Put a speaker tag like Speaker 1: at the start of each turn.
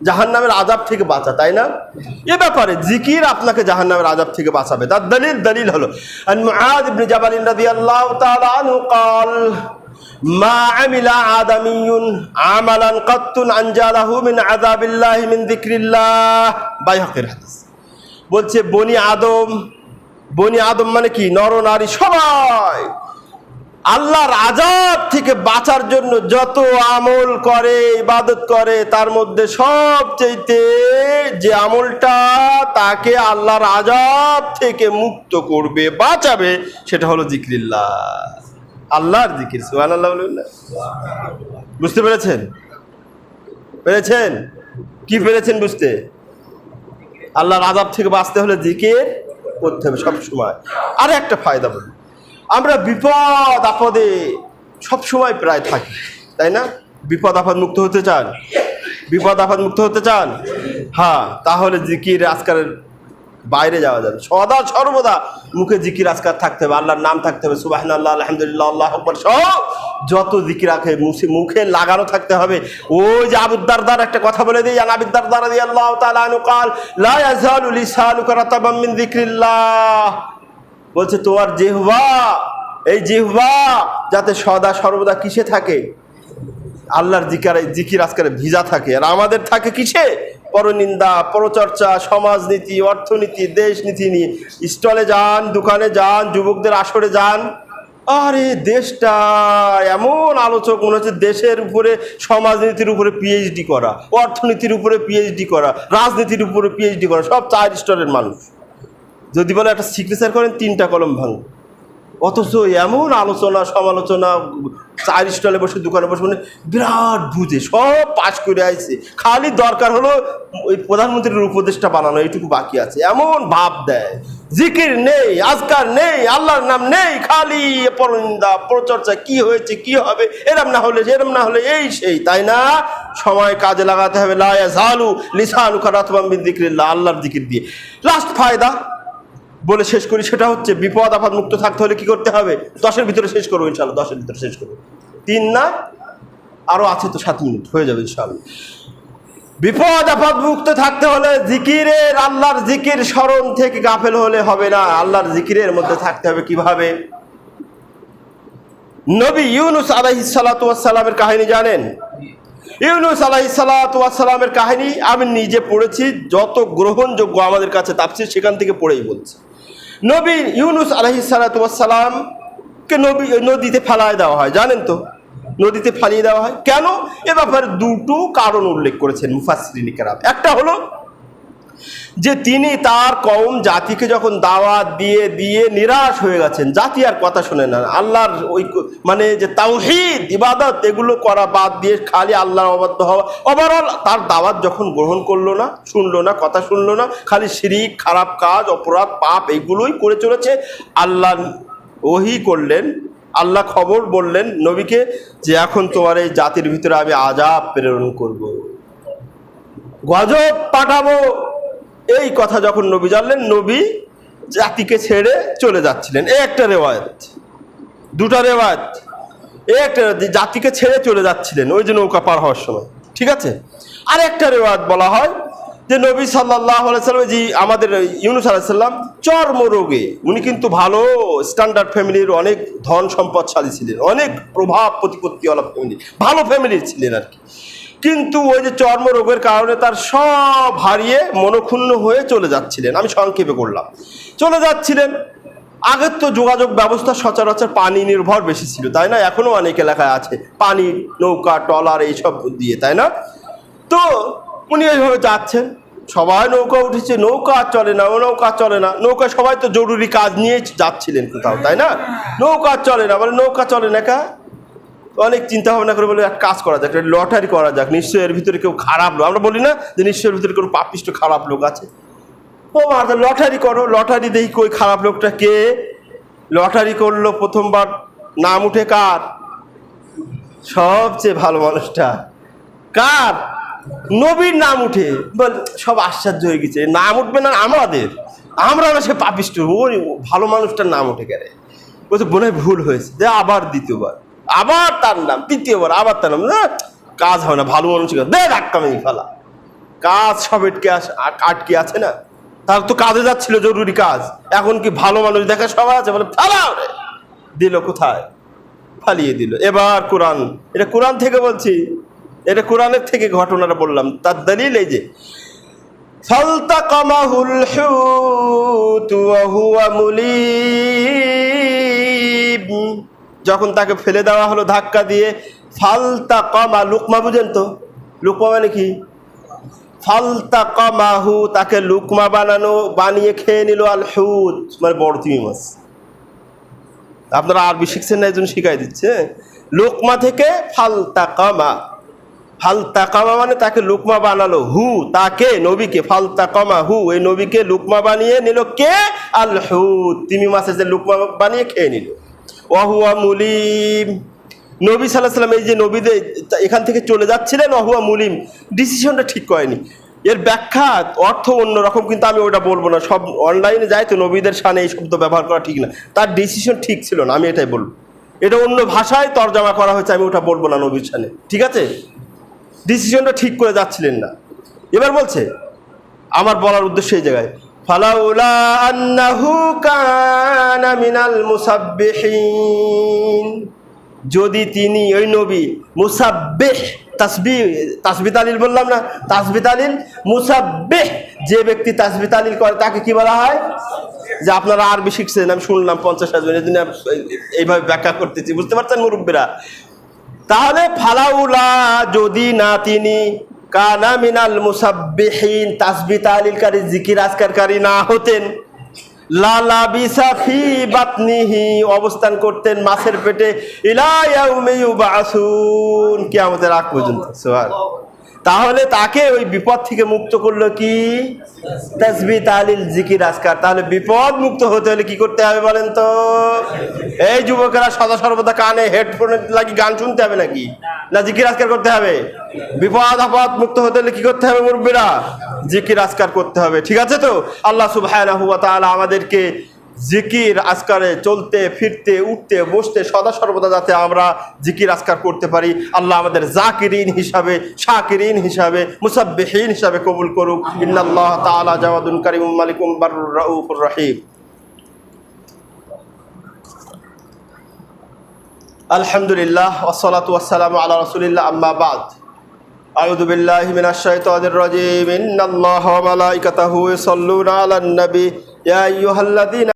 Speaker 1: জাহান্নামের আজাব থেকে বাঁচা তাই না এ ব্যাপারে জিকির আপনাকে জাহান্নামের আজাব থেকে বাঁচাবে তার দলিল দলিল হলো আন মুআদ ইবনে জাবাল রাদিয়াল্লাহু তাআলা আনহু قال ما عمل آدمي عملا قط أنجله من عذاب الله من ذكر الله বাইহাকির হাদিস বলছে বনি আদম বনি আদম মানে কি নর নারী সবাই আল্লাহর আজাব থেকে বাঁচার জন্য যত আমল করে, ইবাদত করে, তার মধ্যে সবচেয়ে যে আমলটা তাকে আল্লাহর আজাব থেকে মুক্ত করবে, বাঁচাবে, সেটা হলো জিক্রিল্লাহ। আল্লাহর জিকির সুহান আল্লাহ বুঝতে পেরেছেন? পেরেছেন? কি পেরেছেন বুঝতে? আল্লাহর আজাব থেকে বাঁচতে হলে জিকির করতে হবে সবসময়। আর একটা ফায়দা বলি। আমরা বিপদ আপদে সবসময় প্রায় থাকি, তাই না? বিপদ আপদ মুক্ত হতে চান? বিপদ আপদ মুক্ত হতে চান? হ্যাঁ তাহলে জিকির আজকালের বাইরে যাওয়া যাবে। সদা সর্বদা মুখে জিকির আজকার থাকতে হবে, আল্লাহর নাম থাকতে হবে সুবাহ আল্লাহ আলহামদুলিল্লাহ, আল্লাহ আকবর, সব, যত জিকির আখে মুখে লাগানো থাকতে হবে। ওই যে আবুদ্দারদার একটা কথা বলে দিই আবিদ্দার আবুদ্দারদার দিয়ে আল্লাহ তাআলা কাল, লা ইয়াজালু লিসানুকা রাতাবাম মিন যিকরিল্লাহ। বলছে, তোমার জিহ্বা, এই জিহ্বা যাতে সদা সর্বদা কিসে থাকে? আল্লাহর জিকারে, জিকির আজকারে ভিজা থাকে। আর আমাদের থাকে কিসে? পরনিন্দা, পরচর্চা, সমাজনীতি, অর্থনীতি, দেশনীতি নিয়ে। স্টলে যান, দোকানে যান, যুবকদের আসরে যান। আরে, দেশটা এমন আলোচক, মনে হচ্ছে দেশের উপরে, সমাজনীতির উপরে পিএইচডি করা, অর্থনীতির উপরে পিএইচডি করা, রাজনীতির উপরে পিএইচডি করা, সব চার স্তরের মানুষ। যদি বলে একটা সিগনেচার করেন, তিনটা কলম ভাঙ অথচ এমন আলোচনা, সমালোচনা চার স্টলে বসে, দোকানে বসে মানে বিরাট বুঝে সব পাস করে আইছে। খালি দরকার হলো ওই প্রধানমন্ত্রীর উপদেশটা বানানো, এইটুকু বাকি আছে। এমন ভাব দেয়। জিকির নেই, আজকার নেই, আল্লাহর নাম নেই, খালি পরনিন্দা, প্রচর্চা, কি হয়েছে, কি হবে, এরম না হলে, এরম না হলে এই সেই, তাই না? সময় কাজে লাগাতে হবে। লায়া ঝালু লিসানু খারাতবাম বিন জিক্রিল্লাহ আল্লাহর জিকির দিয়ে। লাস্ট ফায়দা বলে শেষ করি, সেটা হচ্ছে বিপদ, আপদ, মুক্ত থাকতে হলে কি করতে হবে? দশের ভিতরে শেষ করব ইনশাল্লাহ দশের ভিতরে শেষ করব। তিন না আরও আছে তো সাত মিনিট, হয়ে যাবে ইনশাল্লাহ বিপদ, আপদ, মুক্ত থাকতে হলে জিকিরের, আল্লাহর জিকির স্মরণ থেকে গাফেল হলে হবে না। আল্লাহর জিকিরের মধ্যে থাকতে হবে কীভাবে? নবী ইউনুস আলাইহিস সালাতু ওয়াস কাহিনী জানেন? ইউনুস আলাহি সালামের কাহিনী আমি নিজে পড়েছি, যত গ্রহণযোগ্য আমাদের কাছে তাপসির সেখান থেকে পড়েই বলছি। নবী ইউনুস আলহি সালাতামকে নবী, নদীতে ফেলায় দেওয়া হয়, জানেন তো? নদীতে ফালিয়ে দেওয়া হয়। কেন? এ ব্যাপারে দুটো কারণ উল্লেখ করেছেন মুফাসরিনী একটা হলো যে তিনি তার কম জাতিকে যখন দাওয়াত দিয়ে দিয়ে নিরাশ হয়ে গেছেন, জাতি আর কথা শুনে না। আল্লাহর ওই মানে যে তাওহিদ, ইবাদত, এগুলো করা বাদ দিয়ে খালি আল্লাহর অবাধ্য হওয়া। ওভারঅল তার দাওয়াত যখন গ্রহণ করল না, শুনলো না, কথা শুনলো না, খালি শিরিক, খারাপ কাজ, অপরাধ, পাপ, এগুলোই করে চলেছে। আল্লাহ ওহি করলেন, আল্লাহ খবর বললেন, নবীকে যে এখন তোমার এই জাতির ভিতরে আমি আজাব প্রেরণ করব। গজব পাঠাবো। এই কথা যখন নবী জানলেন, নবী জাতিকে ছেড়ে চলে যাচ্ছিলেন। এই একটা রেওয়ায়ত। দুটা রেওয়ায়ত। এই একটা জাতিকে ছেড়ে চলে যাচ্ছিলেন, ওই যে নৌকা পার হওয়ার সময়। ঠিক আছে? আর একটা রেওয়ায়ত বলা হয় যে নবী সাল্লাহ সাল্লাম জি আমাদের ইউনুস আলাইসাল্লাম চর্মরোগে, উনি কিন্তু ভালো স্ট্যান্ডার্ড ফ্যামিলির অনেক ধন সম্পদশালী ছিলেন, অনেক প্রভাব প্রতিপত্তিওয়ালা ফ্যামিলি, ভালো ফ্যামিলির ছিলেন আর কি। কিন্তু ওই যে চর্মরোগের কারণে তার সব হারিয়ে মনক্ষুণ্ণ হয়ে চলে যাচ্ছিলেন। আমি সংক্ষেপে করলাম। চলে যাচ্ছিলেন। আগের তো যোগাযোগ ব্যবস্থা সচরাচর পানি নির্ভর বেশি ছিল, তাই না? এখনও অনেক এলাকায় আছে পানি, নৌকা, ট্রলার এইসব দিয়ে, তাই না? তো উনি এইভাবে যাচ্ছেন। সবাই নৌকা উঠেছে, নৌকা চলে না, ও নৌকা চলে না। নৌকা সবাই তো জরুরি কাজ নিয়ে যাচ্ছিলেন কোথাও, তাই না? নৌকা চলে না, বলে নৌকা চলে না কা? অনেক চিন্তা ভাবনা করে বলে, এক কাজ করা যাক লটারি করা যাক, নিশ্চয়ই এর ভিতরে কেউ খারাপ লোক। আমরা বলি না যে নিশ্চয়ই এর ভিতরে কোনো পাপিষ্ট খারাপ লোক আছে। ও মার লটারি করো, লটারি দেখি কই খারাপ লোকটা কে? লটারি করল প্রথমবার, নাম উঠে কার? সবচেয়ে ভালো মানুষটা কার? নবীর নাম উঠে। বল, সব আশ্চর্য হয়ে গেছে। নাম উঠবে না আমাদের, আমরা না সে পাপিষ্ট। ওই ভালো মানুষটার নাম উঠে গেলে। বলছে মনে ভুল হয়েছে। যে আবার দ্বিতীয়বার। আবার তার নাম, তৃতীয়বার, আবার তার নাম, না, কাজ হবে না, ভালো বলুন শিখে দে ধাক্কা মেয়ে ফেলা। কাজ সব এটকে আসে আটকে আছে না? তার তো কাজে যাচ্ছিল, জরুরি কাজ। এখন কি ভালো মানুষ দেখা সবাই আছে? বলে, ফেলাও রে। দিল কোথায়? ফালিয়ে দিল। এবার কোরআন, এটা কোরআন থেকে বলছি। এটা কোরআনের থেকে ঘটনাটা বললাম। তার দলিল এই যে, ফালতাকামাহুল হুত হুয়া যখন তাকে ফেলে দেওয়া হলো ধাক্কা দিয়ে ফালতা কমা লুকমা বুঝেন তো? লুকমা মানে কি? ফালতা কমাহু তাকে লুকমা বানানো, বানিয়ে খেয়ে নিল আল হুত মানে বড় তিমি মাছ। আপনারা আরবি শিখছেন না একজন শিখাই দিচ্ছে লোকমা থেকে ফালতা কামা ফালতা কমা মানে তাকে লুকমা বানালো হু, তাকে, নবীকে ফালতা কমা হু এই নবীকে লুকমা বানিয়ে নিল কে? আল হু তিমি মাছের যে লুকমা বানিয়ে খেয়ে নিল। ওয়াহুয়া মুলিম। নবী সাল্লাহ সাল্লাম এই যে নবীদের এখান থেকে চলে যাচ্ছিলেন অহুয়া মুলিম। ডিসিশনটা ঠিক করেনি। এর ব্যাখ্যা, অর্থ অন্যরকম কিন্তু আমি ওটা বলব না। সব অনলাইনে যায় তো নবীদের সানে এই শব্দ ব্যবহার করা ঠিক না। তার ডিসিশন ঠিক ছিল না, আমি এটাই বলব। এটা অন্য ভাষায় তর্জমা করা হয়েছে, আমি ওটা বলব না নবীর সানে ঠিক আছে? ডিসিশনটা ঠিক করে যাচ্ছিলেন না। এবার বলছে, আমার বলার উদ্দেশ্য এই জায়গায়। ফালাউলা মিনাল যদি তিনি ওই নবী মুসাব্বিহ, তাসবি তাসবি তালিল বললাম না তাসবি তালিল মুসাব্বিহ, যে ব্যক্তি তাসবি তালিল করে, তাকে কি বলা হয়? যে আপনারা আরবি শিখছেন, আমি শুনলাম পঞ্চাশ হাজার এই জন্য এইভাবে ব্যাখ্যা করতেছি, বুঝতে পারছেন মুরব্বীরা? তাহলে ফালাউলা যদি না তিনি কানা মিনাল মুসাব্বিহিন তাসবি তালিলকারী জিকির আজকারকারী না হতেন। লালা বিসাফি বাতনিহি, অবস্থান করতেন মাছের পেটে ইলায়াউমিয়ু বাসুন কিয়ামতের আগ পর্যন্ত সোহান তাহলে তাকে ওই বিপদ থেকে মুক্ত করল কি? তাসবি, তালিল, জিকির, আজকার। তাহলে বিপদ মুক্ত হতে হলে কি করতে হবে বলেন তো? এই যুবকেরা সদা সর্বদা কানে হেডফোনে লাগি গান শুনতে হবে নাকি? না জিকির, আজকার করতে হবে? বিপদ, আপদ মুক্ত হতে হলে কি করতে হবে মুরব্বীরা? জিকির, আজকার করতে হবে। ঠিক আছে তো? আল্লাহ তাআলা আমাদেরকে জিকির আজকারে চলতে ফিরতে উঠতে বসতে সদা সর্বদা যাতে আমরা জিকির আজকার করতে পারি আল্লাহ আমাদের জাকিরিন হিসাবে শাকিরিন হিসাবে মুসাব্বিহিন হিসাবে কবুল করুক ইন্নাল্লাহ তাআলা জাওয়াদুন কারিমুম মালিকুম বারুর রাউফুর রহিম আলহামদুলিল্লাহ ওয়াসসালাতু ওয়াসসালামু আলা রাসূলিল্লাহ আম্মা বাদ أعوذ بالله من الشيطان الرجيم إن الله وملائكته يصلون على النبي يا أيها الذين